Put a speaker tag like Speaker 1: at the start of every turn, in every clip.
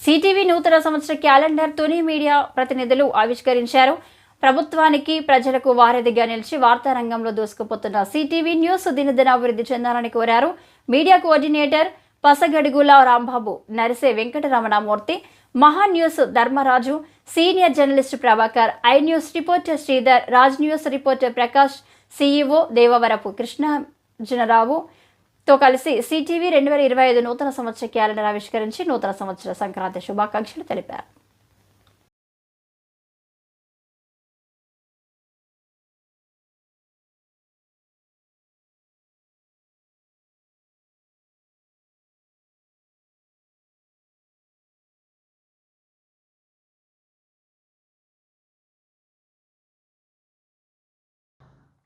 Speaker 1: CTV నూతన సంవత్సర calendar Tuni media ప్రతినిధులు ఆవిష్కరించారు. ప్రభుత్వానికి ప్రజలకు వారధిగా నిలిచి వార్తా రంగంలో దూసుకుపోతున్న సిటీవీ న్యూస్ దినదిన అభివృద్ధి చెందాలని కోరారు. Media coordinator Pasagadugula Rambabu Narise Venkataramanamurthy Maha news Dharmaraju senior journalist Prabhakar I news reporter Sridhar Raj news reporter Prakash CEO Devavarapu Krishnarjunarao తో కలిసి సిటీవీ రెండు వేల ఇరవై ఐదు నూతన సంవత్సర క్యాలెండర్ ఆవిష్కరించి నూతన సంవత్సర సంక్రాంతి శుభాకాంక్షలు తెలిపారు.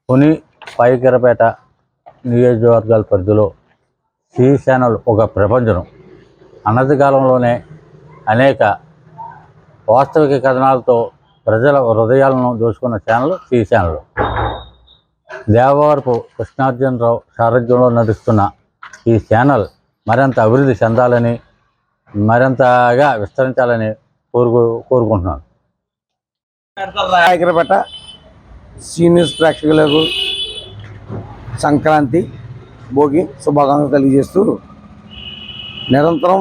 Speaker 2: కొని నియోజకవర్గాల పరిధిలో సి ఛానల్ ఒక ప్రపంచం. అన్నది కాలంలోనే అనేక వాస్తవిక కథనాలతో ప్రజల హృదయాలను దోచుకున్న channel C channel. Devavarapu Krishnarjunarao సారథ్యంలో నడుస్తున్న ఈ ఛానల్ మరింత అభివృద్ధి చెందాలని మరింతగా విస్తరించాలని కోరుకు కోరుకుంటున్నాను.
Speaker 3: నాయకరపేట సీనియర్స్ ప్రేక్షకులకు సంక్రాంతి భోగి శుభాకాంక్షలు తెలియజేస్తూ నిరంతరం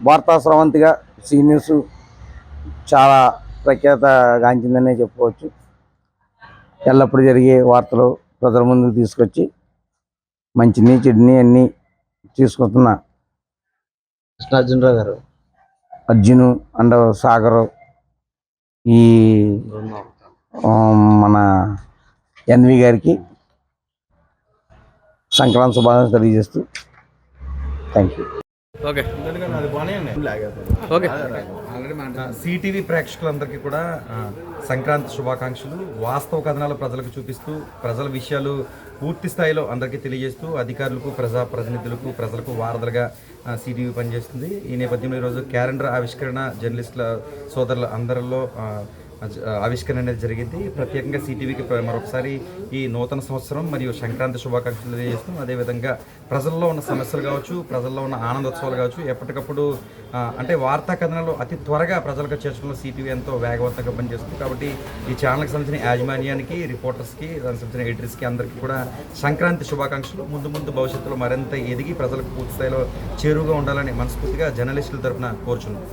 Speaker 3: వార్తా స్రవంతిగా సీనియర్స్ చాలా ప్రఖ్యాత గాంచిందనే చెప్పుకోవచ్చు. ఎల్లప్పుడూ జరిగే వార్తలు ప్రజల ముందుకు తీసుకొచ్చి మంచిని చెడుని అన్నీ తీసుకొస్తున్న
Speaker 4: కృష్ణార్జునరావు గారు.
Speaker 3: అర్జును అండ్ సాగరు ఈ మన ఎన్వి గారికి సంక్రాంతి శుభాకాంక్షలు తెలియజేస్తూ thank you.
Speaker 4: Okay. Okay.
Speaker 5: CTV ప్రేక్షకులందరికీ కూడా సంక్రాంతి శుభాకాంక్షలు. వాస్తవ కథనాలు ప్రజలకు చూపిస్తూ ప్రజల విషయాలు పూర్తి స్థాయిలో అందరికీ తెలియజేస్తూ అధికారులకు ప్రజా ప్రతినిధులకు ప్రజలకు వారధులుగా సిటీవీ పనిచేస్తుంది. ఈ నేపథ్యంలో ఈరోజు క్యాలెండర్ ఆవిష్కరణ జర్నలిస్టుల సోదరుల అందరిలో ఆవిష్కరణ అనేది జరిగింది. ప్రత్యేకంగా సిటీవీకి మరొకసారి ఈ నూతన సంవత్సరం మరియు సంక్రాంతి శుభాకాంక్షలు తెలియజేస్తాం అదేవిధంగా ప్రజల్లో ఉన్న సమస్యలు కావచ్చు ప్రజల్లో ఉన్న ఆనందోత్సవాలు కావచ్చు ఎప్పటికప్పుడు అంటే వార్తా కథనాలు అతి త్వరగా ప్రజలకు చేర్చడంలో సిటీవీ ఎంతో వేగవంతంగా పనిచేస్తుంది. కాబట్టి ఈ ఛానల్కి సంబంధించిన యాజమాన్యానికి రిపోర్టర్స్కి దానికి సంబంధించిన ఎడిటర్స్కి అందరికీ కూడా సంక్రాంతి శుభాకాంక్షలు. ముందు ముందు భవిష్యత్తులో మరింత ఎదిగి ప్రజలకు పూర్తి స్థాయిలో చేరువుగా ఉండాలని మనస్ఫూర్తిగా జర్నలిస్టుల తరపున కోరుచున్నాం.